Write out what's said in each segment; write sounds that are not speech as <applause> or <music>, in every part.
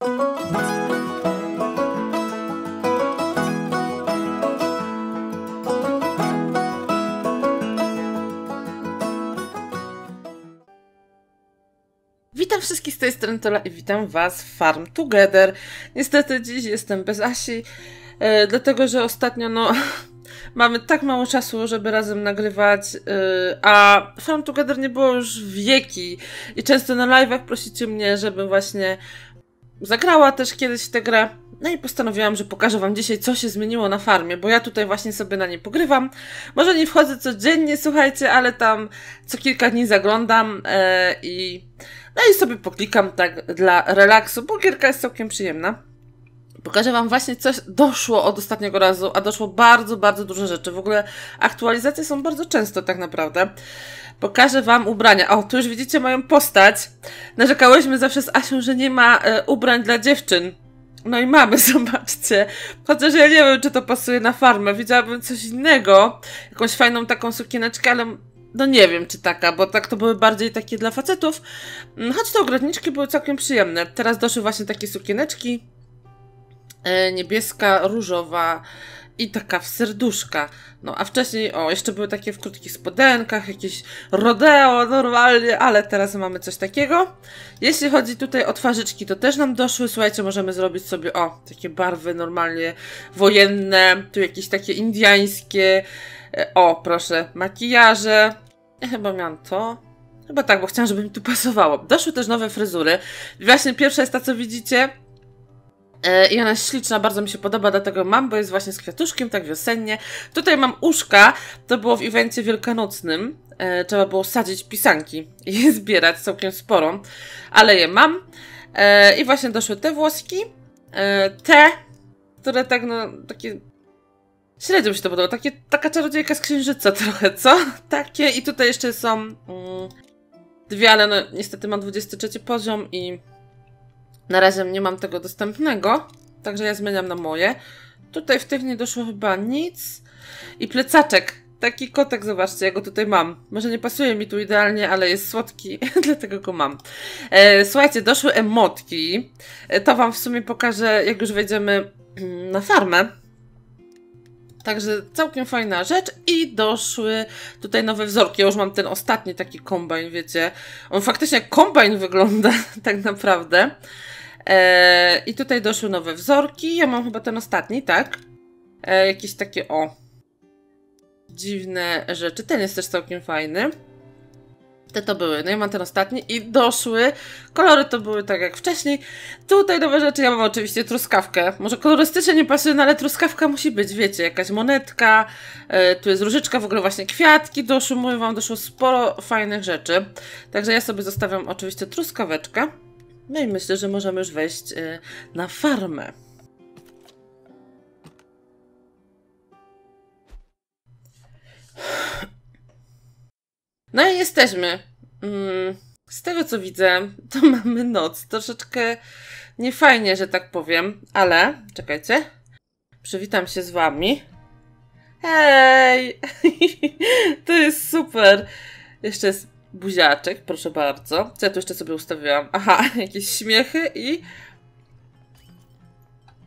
Witam wszystkich z tej strony Tola i witam Was w Farm Together. Niestety dziś jestem bez Asi, e, dlatego że ostatnio no <laughs> mamy tak mało czasu, żeby razem nagrywać, e, a Farm Together nie było już wieki i często na live'ach prosicie mnie, żebym właśnie zagrała też kiedyś tę grę. No i postanowiłam, że pokażę Wam dzisiaj, co się zmieniło na farmie, bo ja tutaj właśnie sobie na nie pogrywam. Może nie wchodzę codziennie, słuchajcie, ale tam co kilka dni zaglądam e, i no i sobie poklikam tak dla relaksu, bo gierka jest całkiem przyjemna. Pokażę Wam właśnie coś doszło od ostatniego razu, a doszło bardzo, bardzo dużo rzeczy. W ogóle aktualizacje są bardzo często tak naprawdę. Pokażę Wam ubrania. O, tu już widzicie moją postać. Narzekałyśmy zawsze z Asią, że nie ma e, ubrań dla dziewczyn. No i mamy, <laughs> zobaczcie. Chociaż ja nie wiem, czy to pasuje na farmę. Widziałabym coś innego. Jakąś fajną taką sukieneczkę, ale no nie wiem, czy taka, bo tak to były bardziej takie dla facetów. Mm, Choć te ogrodniczki były całkiem przyjemne. Teraz doszły właśnie takie sukieneczki. E, niebieska, różowa i taka w serduszka. No a wcześniej, o, jeszcze były takie w krótkich spodenkach, jakieś rodeo normalnie, ale teraz mamy coś takiego. Jeśli chodzi tutaj o twarzyczki, to też nam doszły. Słuchajcie, możemy zrobić sobie, o, takie barwy normalnie wojenne, tu jakieś takie indiańskie. E, O, proszę, makijaże. Ja chyba miałam to. Chyba tak, bo chciałam, żeby mi tu pasowało. Doszły też nowe fryzury. Właśnie pierwsza jest ta, co widzicie. E, I ona śliczna, bardzo mi się podoba, dlatego mam, bo jest właśnie z kwiatuszkiem, tak wiosennie. Tutaj mam uszka, to było w evencie wielkanocnym. E, trzeba było sadzić pisanki i je zbierać całkiem sporo, ale je mam. E, I właśnie doszły te włoski. Te, które tak, no, takie Średnio mi się to podoba. Takie, taka czarodziejka z księżyca trochę, co? <laughs> Takie. I tutaj jeszcze są mm, dwie, ale no niestety mam 23 poziom i na razie nie mam tego dostępnego. Także ja zmieniam na moje. Tutaj w tych nie doszło chyba nic. I plecaczek. Taki kotek, zobaczcie, ja go tutaj mam. Może nie pasuje mi tu idealnie, ale jest słodki, <laughs> dlatego go mam. E, słuchajcie, doszły emotki. E, to wam w sumie pokażę, jak już wejdziemy mm, na farmę. Także całkiem fajna rzecz i doszły tutaj nowe wzorki. Ja już mam ten ostatni taki kombajn, wiecie. On faktycznie kombajn wygląda <laughs> tak naprawdę. Eee, I tutaj doszły nowe wzorki. Ja mam chyba ten ostatni, tak? Eee, jakieś takie, o, dziwne rzeczy. Ten jest też całkiem fajny. Te to były. No i mam ten ostatni i doszły. Kolory to były tak jak wcześniej. Tutaj nowe rzeczy. Ja mam oczywiście truskawkę. Może kolorystycznie nie pasuje, no ale truskawka musi być, wiecie, jakaś monetka. E, tu jest różyczka, w ogóle właśnie kwiatki doszły. Mówię wam, doszło sporo fajnych rzeczy. Także ja sobie zostawiam oczywiście truskaweczkę. No i myślę, że możemy już wejść e, na farmę. No i jesteśmy. Mm, z tego co widzę, to <laughs> mamy noc. Troszeczkę niefajnie, że tak powiem, ale czekajcie. Przywitam się z wami. Hej! <laughs> to jest super. Jeszcze jest buziaczek, proszę bardzo. Co ja tu jeszcze sobie ustawiłam? Aha, <laughs> jakieś śmiechy i...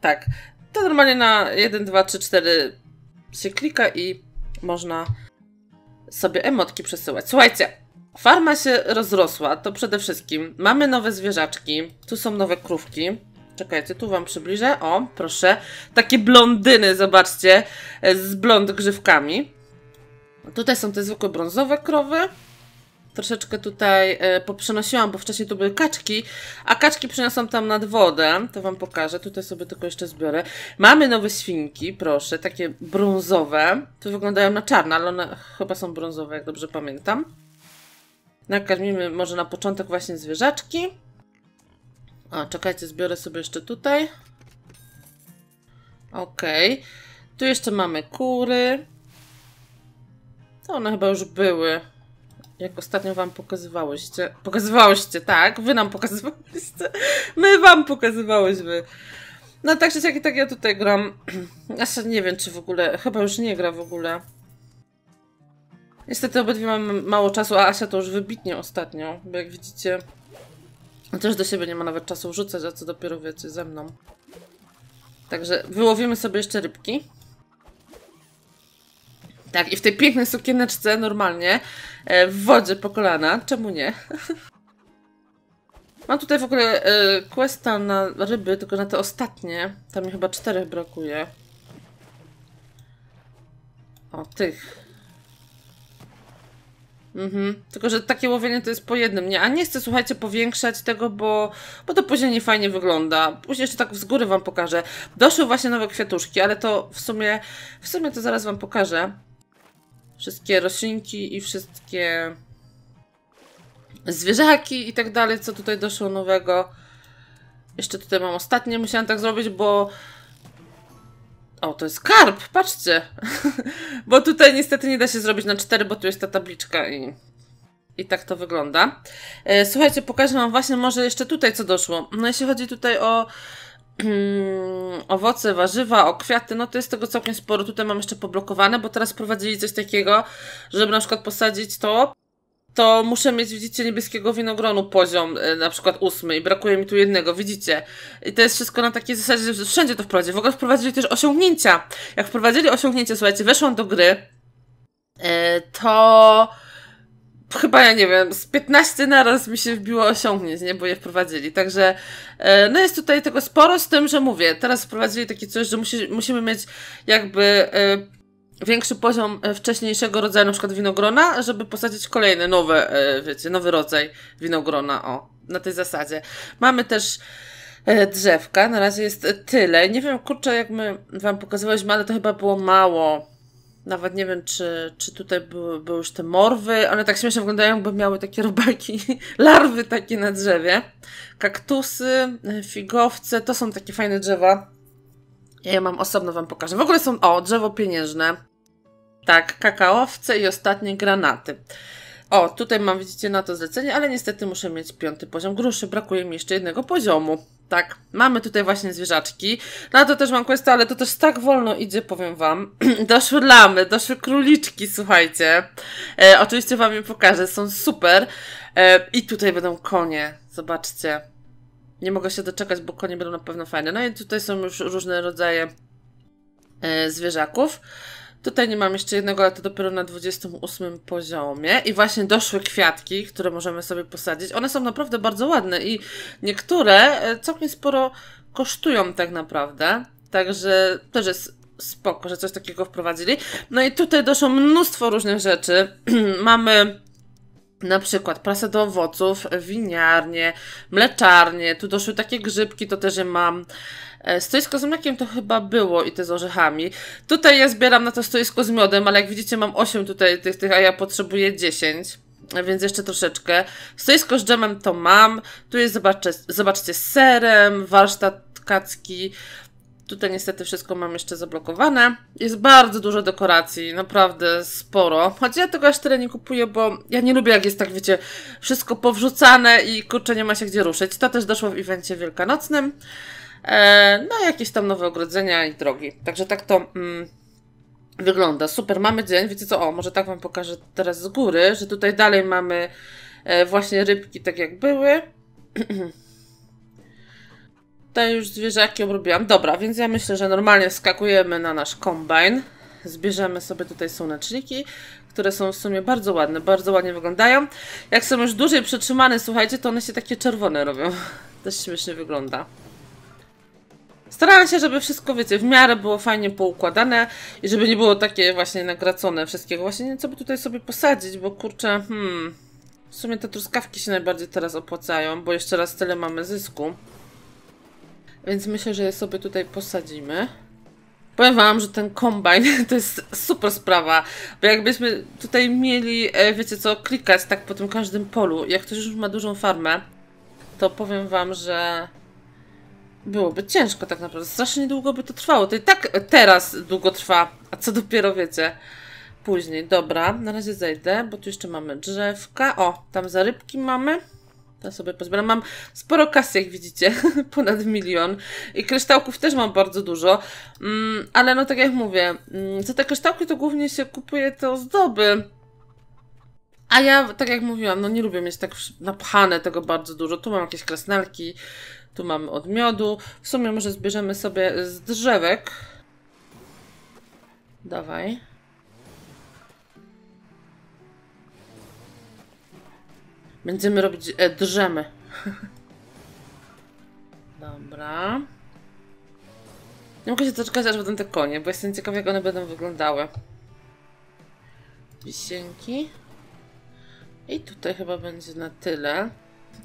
Tak. To normalnie na 1, 2, 3, 4 się klika i można sobie emotki przesyłać. Słuchajcie, farma się rozrosła, to przede wszystkim mamy nowe zwierzaczki, tu są nowe krówki. Czekajcie, tu wam przybliżę. O, proszę. Takie blondyny, zobaczcie, z blond grzywkami. Tutaj są te zwykłe brązowe krowy. Troszeczkę tutaj e, poprzenosiłam, bo wcześniej tu były kaczki, a kaczki przyniosłam tam nad wodę. To wam pokażę. Tutaj sobie tylko jeszcze zbiorę. Mamy nowe świnki, proszę, takie brązowe. Tu wyglądają na czarne, ale one chyba są brązowe, jak dobrze pamiętam. Nakarmimy może na początek właśnie zwierzaczki. O, czekajcie, zbiorę sobie jeszcze tutaj. Okej. Okay. Tu jeszcze mamy kury. To one chyba już były. Jak ostatnio wam pokazywałyście. Pokazywałyście, tak? Wy nam pokazywałyście. My wam pokazywałyśmy. No tak czy siak tak ja tutaj gram. Asia nie wiem, czy w ogóle. Chyba już nie gra w ogóle. Niestety obydwie mamy mało czasu, a Asia to już wybitnie ostatnio. Bo jak widzicie, Też do siebie nie ma nawet czasu rzucać, a co dopiero wiecie ze mną. Także wyłowimy sobie jeszcze rybki. Tak, i w tej pięknej sukieneczce normalnie e, w wodzie po kolana. Czemu nie? <laughs> Mam tutaj w ogóle e, questa na ryby, tylko na te ostatnie. Tam mi chyba czterech brakuje. O, tych. Mhm. Tylko, że takie łowienie to jest po jednym, nie? A nie chcę, słuchajcie, powiększać tego, bo, bo to później nie fajnie wygląda. Później jeszcze tak z góry wam pokażę. Doszły właśnie nowe kwiatuszki, ale to w sumie, w sumie to zaraz wam pokażę. Wszystkie roślinki i wszystkie zwierzaki i tak dalej, co tutaj doszło nowego. Jeszcze tutaj mam ostatnie, musiałam tak zrobić, bo o, to jest karp, patrzcie. <laughs> bo tutaj niestety nie da się zrobić na cztery, bo tu jest ta tabliczka i, i tak to wygląda. E, słuchajcie, pokażę wam właśnie może jeszcze tutaj co doszło. No jeśli chodzi tutaj o owoce, warzywa, o kwiaty, no to jest tego całkiem sporo. Tutaj mam jeszcze poblokowane, bo teraz prowadzili coś takiego, żeby na przykład posadzić to to muszę mieć, widzicie, niebieskiego winogronu poziom, e, na przykład ósmy i brakuje mi tu jednego, widzicie? I to jest wszystko na takiej zasadzie, że wszędzie to wprowadzili. W ogóle wprowadzili też osiągnięcia. Jak wprowadzili osiągnięcie, słuchajcie, weszłam do gry, e, to chyba, ja nie wiem, z 15 naraz mi się wbiło osiągnięć, nie? Bo je wprowadzili. Także, e, no jest tutaj tego sporo z tym, że mówię, teraz wprowadzili takie coś, że musi, musimy mieć jakby większy poziom e, wcześniejszego rodzaju, na przykład winogrona, żeby posadzić kolejne nowe, e, wiecie, nowy rodzaj winogrona, o, na tej zasadzie. Mamy też e, drzewka, na razie jest tyle. Nie wiem, kurczę, jak my wam pokazywaliśmy, ale to chyba było mało. Nawet nie wiem, czy, czy tutaj były, były już te morwy. One tak śmiesznie wyglądają, jakby miały takie robaki, <laughs> larwy takie na drzewie. Kaktusy, figowce, to są takie fajne drzewa. Ja je mam osobno, wam pokażę. W ogóle są, o, drzewo pieniężne. Tak, kakaowce i ostatnie granaty. O, tutaj mam, widzicie, na to zlecenie, ale niestety muszę mieć piąty poziom gruszy. Brakuje mi jeszcze jednego poziomu. Tak, mamy tutaj właśnie zwierzaczki. Na to też mam questa, ale to też tak wolno idzie, powiem wam. <clears throat> doszły lamy, doszły króliczki, słuchajcie. E, oczywiście wam je pokażę, są super. E, I tutaj będą konie, zobaczcie. Nie mogę się doczekać, bo konie będą na pewno fajne. No i tutaj są już różne rodzaje e, zwierzaków. Tutaj nie mam jeszcze jednego, ale to dopiero na 28 poziomie. I właśnie doszły kwiatki, które możemy sobie posadzić. One są naprawdę bardzo ładne i niektóre e, całkiem sporo kosztują tak naprawdę. Także też jest spoko, że coś takiego wprowadzili. No i tutaj doszło mnóstwo różnych rzeczy. <clears throat> Mamy na przykład prasę do owoców, winiarnie, mleczarnie, tu doszły takie grzybki, to też je mam. E, stoisko z mlekiem to chyba było i te z orzechami. Tutaj ja zbieram na to stoisko z miodem, ale jak widzicie mam 8 tutaj tych, tych a ja potrzebuję 10 więc jeszcze troszeczkę. Stoisko z dżemem to mam. Tu jest, zobaczcie, zobaczcie, serem, warsztat tkacki. Tutaj niestety wszystko mam jeszcze zablokowane. Jest bardzo dużo dekoracji, naprawdę sporo. Choć ja tego aż tyle nie kupuję, bo ja nie lubię jak jest tak, wiecie, wszystko powrzucane i kurczę, nie ma się gdzie ruszyć. To też doszło w evencie wielkanocnym. E, no, jakieś tam nowe ogrodzenia i drogi. Także tak to mm, wygląda. Super, mamy dzień. Wiecie co? O, może tak Wam pokażę teraz z góry, że tutaj dalej mamy e, właśnie rybki tak jak były. <clears throat> Tutaj już zwierzaki obrobiłam. Dobra, więc ja myślę, że normalnie skakujemy na nasz kombajn. Zbierzemy sobie tutaj słoneczniki, które są w sumie bardzo ładne, bardzo ładnie wyglądają. Jak są już dłużej przetrzymane, słuchajcie, to one się takie czerwone robią. <laughs> Też śmiesznie wygląda. Starałam się, żeby wszystko, wiecie, w miarę było fajnie poukładane i żeby nie było takie właśnie nagracone wszystkiego. Właśnie nie co by tutaj sobie posadzić, bo kurczę, hmm... W sumie te truskawki się najbardziej teraz opłacają, bo jeszcze raz tyle mamy zysku. Więc myślę, że je sobie tutaj posadzimy. Powiem wam, że ten kombajn <laughs> to jest super sprawa, bo jakbyśmy tutaj mieli, e, wiecie co, klikać tak po tym każdym polu, jak ktoś już ma dużą farmę, to powiem wam, że byłoby ciężko tak naprawdę. Strasznie długo by to trwało. To i tak teraz długo trwa, a co dopiero wiecie później. Dobra, na razie zejdę, bo tu jeszcze mamy drzewka. O, tam zarybki mamy. To sobie pozbieram. Mam sporo kasy, jak widzicie. <laughs> Ponad milion. I kryształków też mam bardzo dużo. Mm, ale no tak jak mówię, mm, za te kryształki to głównie się kupuje te ozdoby. A ja, tak jak mówiłam, no nie lubię mieć tak napchane tego bardzo dużo. Tu mam jakieś krasnalki, tu mamy od miodu. W sumie może zbierzemy sobie z drzewek. Dawaj. Będziemy robić e, drzemy. <laughs> Dobra. Nie mogę się doczekać, aż będą te konie, bo jestem ciekawa, jak one będą wyglądały. Wisienki. I tutaj chyba będzie na tyle.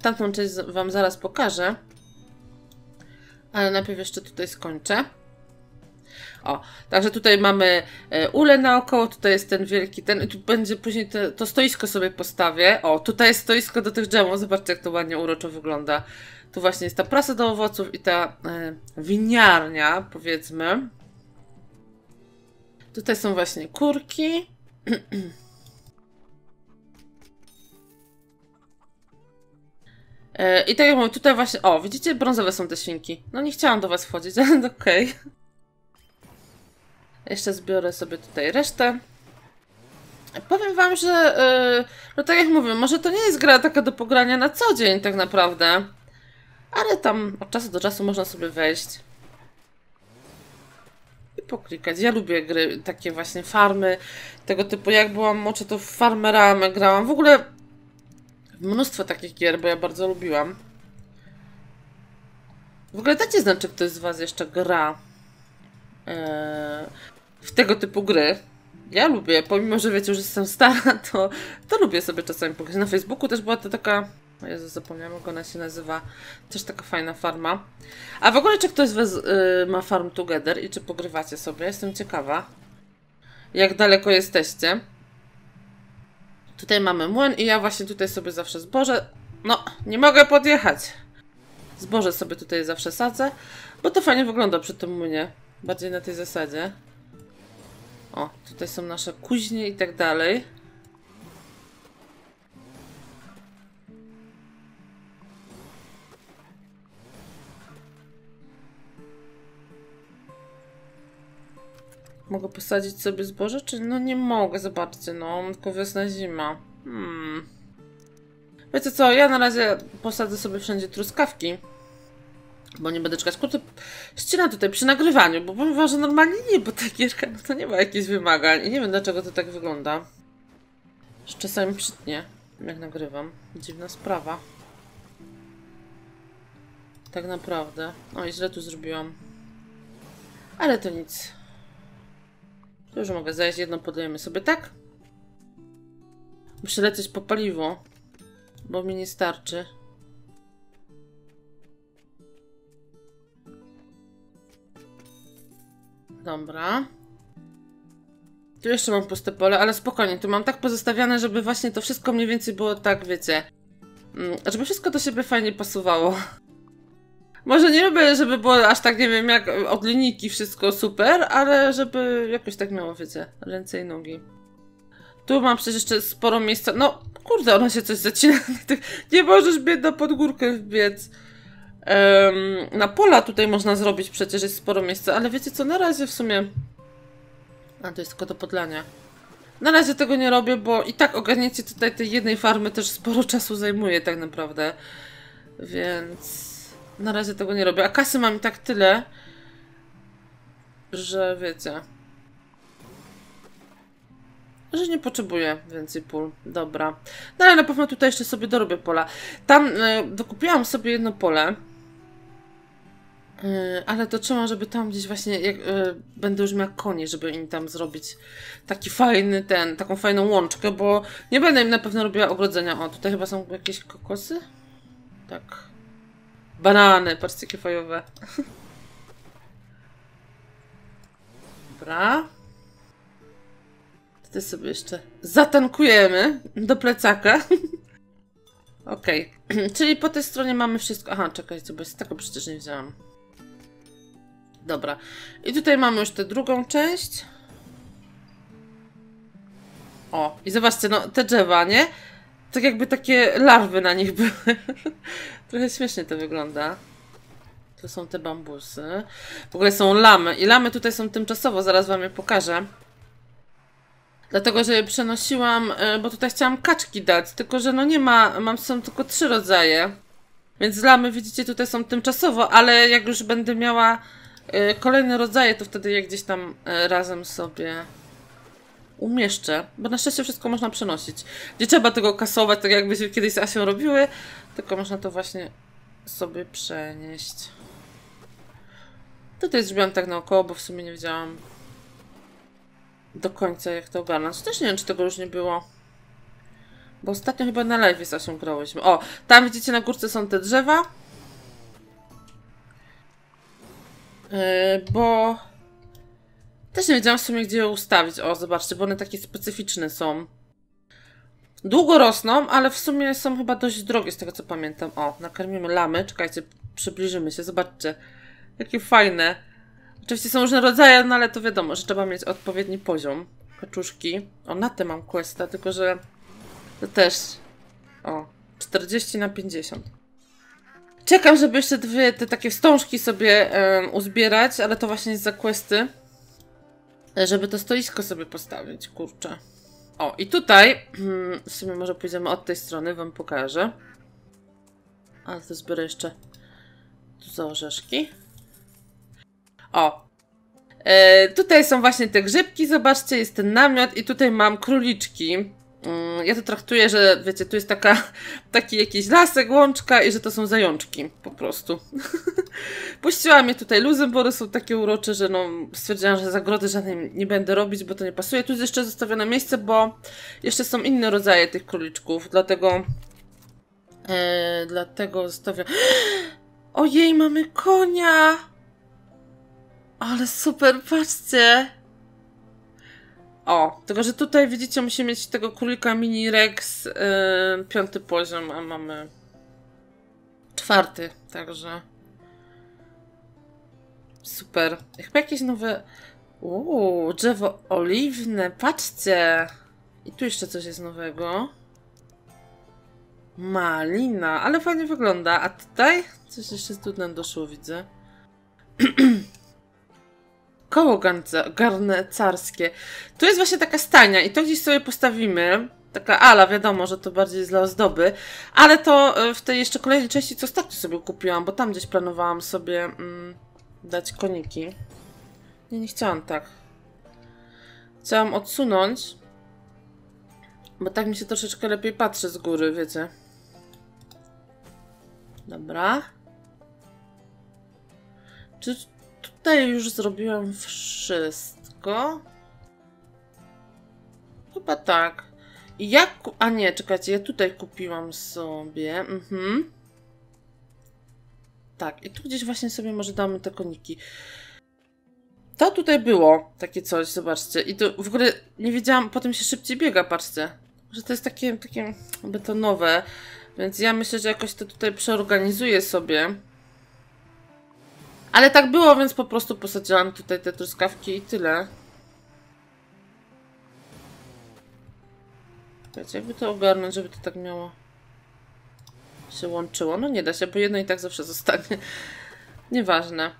Tamtą część wam zaraz pokażę. Ale najpierw jeszcze tutaj skończę. O, także tutaj mamy e, ule naokoło, tutaj jest ten wielki, ten, tu będzie później te, to stoisko sobie postawię. O, tutaj jest stoisko do tych drzewów, zobaczcie jak to ładnie uroczo wygląda. Tu właśnie jest ta prasa do owoców i ta e, winiarnia, powiedzmy. Tutaj są właśnie kurki. <clears throat> E, I tak jak mówię, tutaj właśnie, o, widzicie, brązowe są te świnki. No nie chciałam do was wchodzić, <laughs> ale okej. Okay. Jeszcze zbiorę sobie tutaj resztę. Powiem wam, że yy, no tak jak mówię, może to nie jest gra taka do pogrania na co dzień tak naprawdę. Ale tam od czasu do czasu można sobie wejść. I poklikać. Ja lubię gry, takie właśnie farmy, tego typu. Jak byłam mocze, to w Farmeramy grałam. W ogóle mnóstwo takich gier, bo ja bardzo lubiłam. W ogóle dajcie znać, czy ktoś z was jeszcze gra. Yy, w tego typu gry. Ja lubię, pomimo, że wiecie, że jestem stara, <laughs> to, to lubię sobie czasami pograć. Na Facebooku też była to taka... O Jezu, zapomniałam, jak ona się nazywa. Też taka fajna farma. A w ogóle, czy ktoś Was yy, ma Farm Together i czy pogrywacie sobie? Jestem ciekawa. Jak daleko jesteście? Tutaj mamy młyn i ja właśnie tutaj sobie zawsze zboże... No, nie mogę podjechać. Zboże sobie tutaj zawsze sadzę, bo to fajnie wygląda przy tym młynie. Bardziej na tej zasadzie. O, tutaj są nasze kuźnie i tak dalej. Mogę posadzić sobie zboże, czy no nie mogę, zobaczcie, no, tylko wiosna, zima. Hmm. Wiecie co, ja na razie posadzę sobie wszędzie truskawki. Bo nie będę czekać. Kurde, ścina tutaj przy nagrywaniu, bo powiem wam, że normalnie nie, bo ta gierka no to nie ma jakichś wymagań. I nie wiem dlaczego to tak wygląda. Że czasami przytnie, jak nagrywam. Dziwna sprawa. Tak naprawdę. O, i źle tu zrobiłam. Ale to nic. Tu już mogę zajść, jedno podajemy sobie, tak? Muszę lecieć po paliwo, bo mi nie starczy. Dobra. Tu jeszcze mam puste pole, ale spokojnie, tu mam tak pozostawiane, żeby właśnie to wszystko mniej więcej było tak, wiecie, mm, żeby wszystko do siebie fajnie pasowało. Może nie lubię, żeby było aż tak, nie wiem, jak od linijki wszystko super, ale żeby jakoś tak miało, wiecie, ręce i nogi. Tu mam przecież jeszcze sporo miejsca. No, kurde, ona się coś zacina. <laughs> nie możesz biedna pod górkę wbiec. Na pola tutaj można zrobić, przecież jest sporo miejsca, ale wiecie co, na razie w sumie... A, to jest tylko do podlania. Na razie tego nie robię, bo i tak ogarnięcie tutaj tej jednej farmy też sporo czasu zajmuje tak naprawdę. Więc... Na razie tego nie robię. A kasy mam i tak tyle, że wiecie... Że nie potrzebuję więcej pól. Dobra. No ale na pewno tutaj jeszcze sobie dorobię pola. Tam y, dokupiłam sobie jedno pole. Yy, ale to trzeba, żeby tam gdzieś właśnie, jak yy, będę już miał konie, żeby im tam zrobić taki fajny ten, taką fajną łączkę, bo nie będę im na pewno robiła ogrodzenia. O, tutaj chyba są jakieś kokosy? Tak. Banany, patrzcie fajowe. <laughs> Dobra. Tutaj sobie jeszcze zatankujemy do plecaka. <laughs> Okej. Okay. <clears throat> Czyli po tej stronie mamy wszystko. Aha, czekajcie, bo jest tego przecież nie wzięłam. Dobra. I tutaj mamy już tę drugą część. O, i zobaczcie, no te drzewa, nie? Tak jakby takie larwy na nich były. <laughs> Trochę śmiesznie to wygląda. Tu są te bambusy. W ogóle są lamy. I lamy tutaj są tymczasowo, zaraz wam je pokażę. Dlatego, że je przenosiłam, y, bo tutaj chciałam kaczki dać, tylko że no nie ma, mam są tylko trzy rodzaje. Więc lamy, widzicie, tutaj są tymczasowo, ale jak już będę miała kolejne rodzaje, to wtedy je gdzieś tam y, razem sobie umieszczę. Bo na szczęście wszystko można przenosić. Nie trzeba tego kasować, tak jakbyśmy kiedyś z Asią robiły, tylko można to właśnie sobie przenieść. Tutaj zrobiłam tak naokoło, bo w sumie nie wiedziałam do końca jak to ogarnąć. Też nie wiem, czy tego już nie było. Bo ostatnio chyba na live z Asią grałyśmy. O, tam widzicie na górce są te drzewa. Bo... Też nie wiedziałam w sumie, gdzie je ustawić. O, zobaczcie, bo one takie specyficzne są. Długo rosną, ale w sumie są chyba dość drogie, z tego co pamiętam. O, nakarmimy lamy. Czekajcie, przybliżymy się. Zobaczcie. Jakie fajne. Oczywiście są różne rodzaje, no ale to wiadomo, że trzeba mieć odpowiedni poziom. Kaczuszki. O, na te mam questa, tylko że to też. O, 40 na 50. Czekam, żeby jeszcze dwie te takie wstążki sobie um, uzbierać, ale to właśnie jest za questy. Żeby to stoisko sobie postawić, kurczę. O, i tutaj, w sumie może pójdziemy od tej strony, wam pokażę. Ale to zbiorę jeszcze tu za orzeszki. O. E, tutaj są właśnie te grzybki, zobaczcie, jest ten namiot i tutaj mam króliczki. Mm, ja to traktuję, że wiecie, tu jest taka, <laughs> taki jakiś lasek, łączka i że to są zajączki, po prostu. <laughs> Puściłam je tutaj luzem, bo one są takie urocze, że no stwierdziłam, że zagrody żadnej nie będę robić, bo to nie pasuje. Tu jest jeszcze zostawione miejsce, bo jeszcze są inne rodzaje tych króliczków, dlatego e, dlatego zostawiam... <gasps> Ojej, mamy konia! Ale super, patrzcie! O, tylko że tutaj widzicie, musimy mieć tego królika mini Rex yy, piąty poziom, a mamy czwarty, także super. Chyba jakieś nowe... Uuu, drzewo oliwne, patrzcie! I tu jeszcze coś jest nowego. Malina, ale fajnie wygląda. A tutaj? Coś jeszcze nam doszło, widzę. <clears throat> koło garnecarskie. Tu jest właśnie taka stania i to gdzieś sobie postawimy. Taka ala, wiadomo, że to bardziej jest dla ozdoby. Ale to e, w tej jeszcze kolejnej części, co ostatnio sobie kupiłam, bo tam gdzieś planowałam sobie mm, dać koniki. Nie, nie chciałam tak. Chciałam odsunąć, bo tak mi się troszeczkę lepiej patrzy z góry, wiecie. Dobra. Czy Tutaj już zrobiłam wszystko. Chyba tak. Jak... A nie, czekajcie, ja tutaj kupiłam sobie. Mhm. Tak, i tu gdzieś właśnie sobie może damy te koniki. To tutaj było takie coś, zobaczcie. I to w ogóle nie wiedziałam, potem się szybciej biega, patrzcie. Że to jest takie, takie betonowe. Więc ja myślę, że jakoś to tutaj przeorganizuję sobie. Ale tak było, więc po prostu posadziłam tutaj te truskawki i tyle. Wiecie, jakby to ogarnąć, żeby to tak miało się łączyło. No nie da się, bo jedno i tak zawsze zostanie. Nieważne.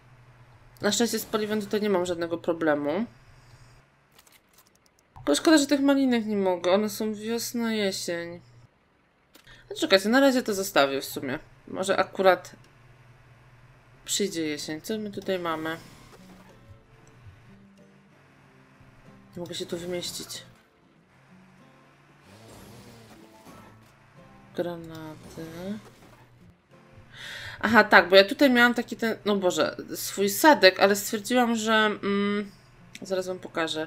Na szczęście z paliwem tutaj nie mam żadnego problemu. Tylko szkoda, że tych malinek nie mogę. One są wiosna, jesień. A czekajcie, na razie to zostawię w sumie. Może akurat Przyjdzie jesień. Co my tutaj mamy? Nie mogę się tu wymieścić. Granaty. Aha, tak, bo ja tutaj miałam taki ten, no Boże, swój sadek, ale stwierdziłam, że... Mm, zaraz wam pokażę.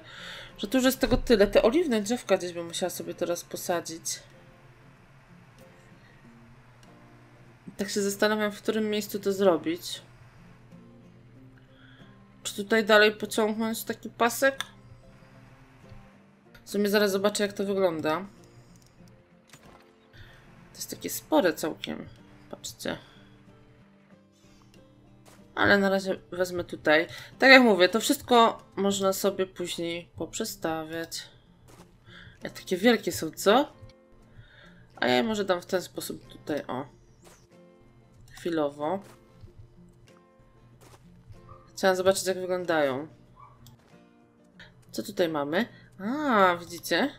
Że tu już jest tego tyle. Te oliwne drzewka gdzieś bym musiała sobie teraz posadzić. Tak się zastanawiam, w którym miejscu to zrobić. Czy tutaj dalej pociągnąć taki pasek? W sumie zaraz zobaczę jak to wygląda. To jest takie spore całkiem. Patrzcie. Ale na razie wezmę tutaj. Tak jak mówię, to wszystko można sobie później poprzestawiać. Jak takie wielkie są, co? A ja je może dam w ten sposób tutaj, o. Chwilowo. Chciałam zobaczyć, jak wyglądają. Co tutaj mamy? A, widzicie?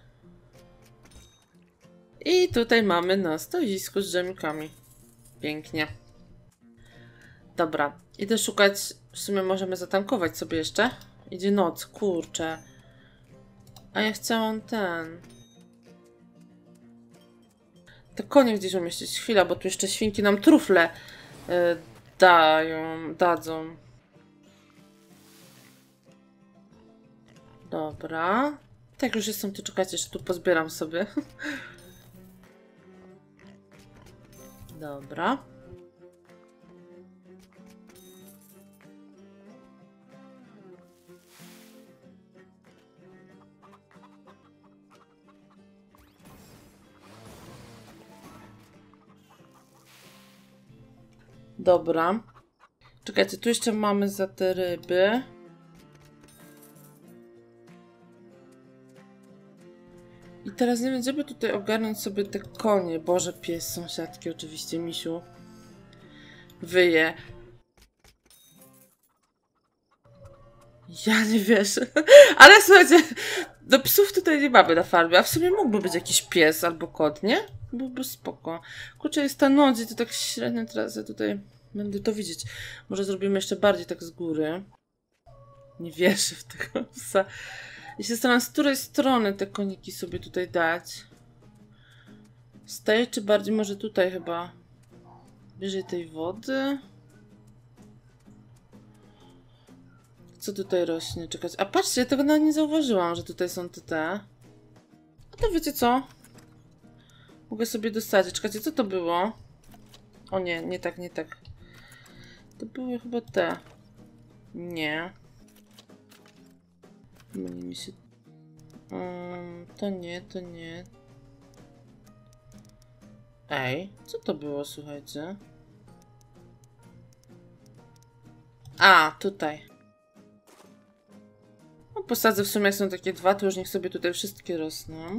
I tutaj mamy na stoisku z dżemikami. Pięknie. Dobra, idę szukać. W sumie możemy zatankować sobie jeszcze. Idzie noc, kurczę. A ja chciałam ten. Te konie gdzieś umieścić. Chwila, bo tu jeszcze świnki nam trufle y, dają, dadzą. Dobra. Tak, już jestem, to czekajcie, jeszcze tu pozbieram sobie. <laughs> Dobra. Dobra. Czekajcie, tu jeszcze mamy za te ryby. I teraz nie żeby tutaj ogarnąć sobie te konie. Boże, pies sąsiadki, oczywiście, misiu. Wyje. Ja nie wierzę. <laughs> Ale słuchajcie, do psów tutaj nie mamy na farmie, a w sumie mógłby być jakiś pies albo kot, nie? Byłby spoko. Kurczę, jest ta noc i to tak średnio teraz ja tutaj będę to widzieć. Może zrobimy jeszcze bardziej tak z góry. Nie wierzę w tego psa. I się zastanawiam, z której strony te koniki sobie tutaj dać. Z tej, czy bardziej może tutaj chyba? Bliżej tej wody? Co tutaj rośnie? Czekać. A patrzcie, ja tego nawet nie zauważyłam, że tutaj są te te. A to wiecie co? Mogę sobie dosadzić. Czekajcie, co to było? O nie, nie tak, nie tak. To były chyba te. Nie. Myli mi się... Um, to nie, to nie. Ej, co to było, słuchajcie? A, tutaj. No, posadzę w sumie, są takie dwa, to już niech sobie tutaj wszystkie rosną.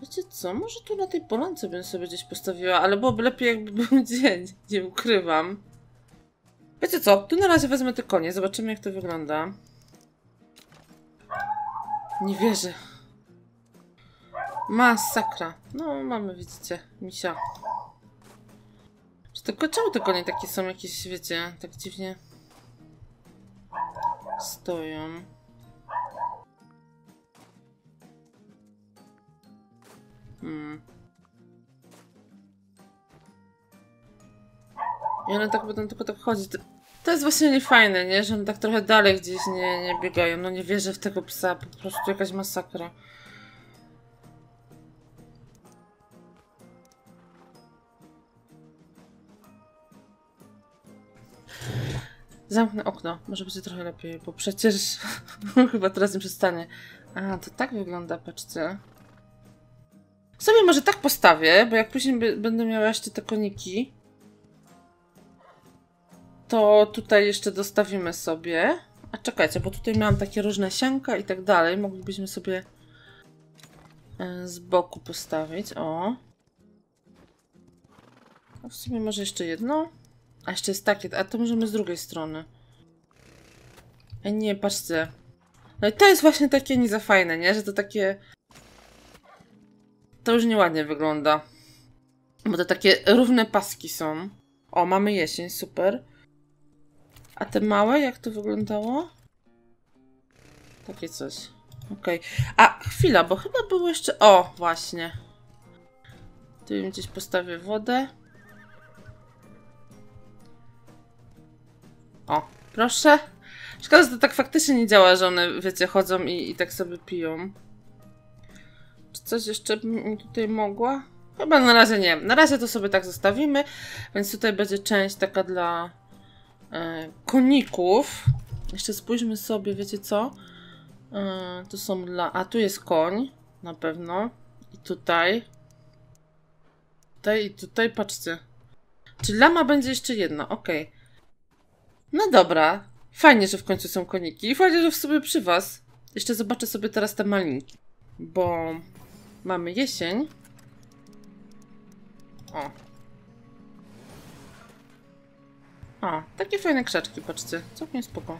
Wiecie co, może tu na tej polance bym sobie gdzieś postawiła, ale byłoby lepiej jakby był <laughs> dzień, nie ukrywam. Wiecie co, tu na razie wezmę te konie, zobaczymy jak to wygląda. Nie wierzę. Masakra. No, mamy, widzicie, misia. Czy tylko czemu te konie takie są jakieś, wiecie, tak dziwnie stoją? Hmm. I one tak będą tylko tak chodzić. To, to jest właśnie niefajne, nie? Że one tak trochę dalej gdzieś nie, nie biegają. No nie wierzę w tego psa, po prostu jakaś masakra. Zamknę okno, może będzie trochę lepiej, bo przecież <laughs> chyba teraz nie przestanie. A, to tak wygląda, patrzcie. Sobie może tak postawię, bo jak później będę miała jeszcze te koniki, to tutaj jeszcze dostawimy sobie. A czekajcie, bo tutaj miałam takie różne sianka i tak dalej. Moglibyśmy sobie e, z boku postawić. O. A w sumie może jeszcze jedno. A jeszcze jest takie, a to możemy z drugiej strony. Ej, nie, patrzcie. No i to jest właśnie takie nie za fajne, nie? Że to takie to już nieładnie wygląda. Bo to takie równe paski są. O, mamy jesień, super. A te małe, jak to wyglądało? Takie coś. Okej. Okay. A, chwila, bo chyba było jeszcze... O, właśnie. Tu im gdzieś postawię wodę. O, proszę. Szkoda, że to tak faktycznie nie działa, że one, wiecie, chodzą i, i tak sobie piją. Czy coś jeszcze bym tutaj mogła? Chyba na razie nie. Na razie to sobie tak zostawimy. Więc tutaj będzie część taka dla e, koników. Jeszcze spójrzmy sobie, wiecie co? E, tu są dla... A, tu jest koń. Na pewno. I tutaj. Tutaj i tutaj, patrzcie. Czyli lama będzie jeszcze jedna, ok. No dobra. Fajnie, że w końcu są koniki. I fajnie, że w sobie przy was. Jeszcze zobaczę sobie teraz te malinki. Bo mamy jesień. O. O, takie fajne krzaczki, patrzcie. Całkiem spoko.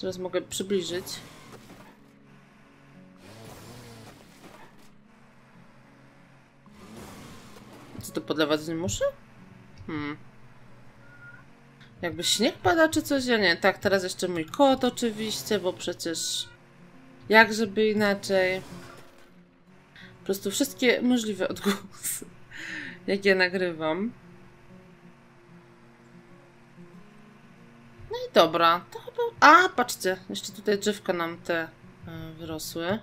Teraz mogę przybliżyć. Co to podlewać nie muszę? Hmm. Jakby śnieg pada czy coś? Ja nie. Tak, teraz jeszcze mój kot oczywiście, bo przecież jak żeby inaczej. Prostu wszystkie możliwe odgłosy, jak je nagrywam. No i dobra, to chyba... A, patrzcie, jeszcze tutaj drzewka nam te y, wyrosły.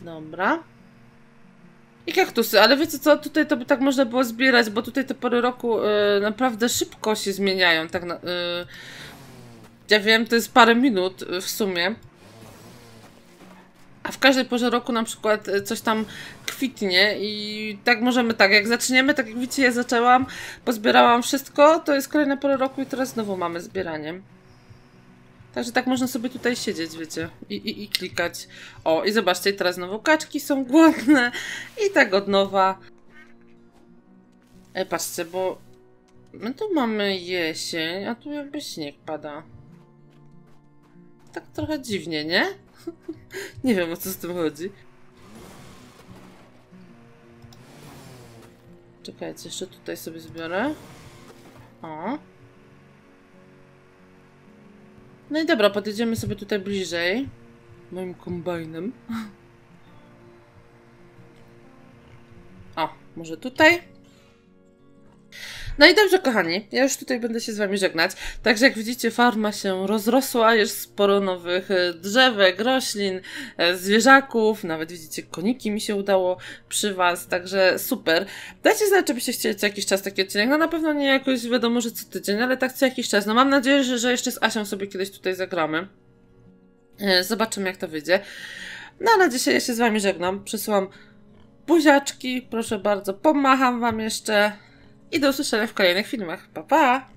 Dobra. I kaktusy, ale wiecie co, tutaj to by tak można było zbierać, bo tutaj te pory roku y, naprawdę szybko się zmieniają. Tak na, y, ja wiem, to jest parę minut y, w sumie. A w każdej porze roku na przykład y, coś tam kwitnie i tak możemy tak, jak zaczniemy, tak jak widzicie, ja zaczęłam, pozbierałam wszystko, to jest kolejna pora roku i teraz znowu mamy zbieranie. Także tak można sobie tutaj siedzieć, wiecie, i, i, i klikać. O, i zobaczcie, teraz znowu kaczki są głodne i tak od nowa. Ej, patrzcie, bo my tu mamy jesień, a tu jakby śnieg pada. Tak trochę dziwnie, nie? Nie wiem, o co z tym chodzi. Czekajcie, jeszcze tutaj sobie zbiorę. O. No i dobra, podjedziemy sobie tutaj bliżej. Moim kombajnem. O, może tutaj? No i dobrze, kochani, ja już tutaj będę się z wami żegnać. Także jak widzicie, farma się rozrosła, jest sporo nowych e, drzewek, roślin, e, zwierzaków, nawet widzicie, koniki mi się udało przy was, także super. Dajcie znać, czy byście chcieli co jakiś czas taki odcinek, no na pewno nie jakoś wiadomo, że co tydzień, ale tak co jakiś czas. No mam nadzieję, że, że jeszcze z Asią sobie kiedyś tutaj zagramy. E, zobaczymy, jak to wyjdzie. No a na dzisiaj ja się z wami żegnam, przesyłam buziaczki, proszę bardzo, pomacham wam jeszcze i do usłyszenia w kolejnych filmach. Pa, pa!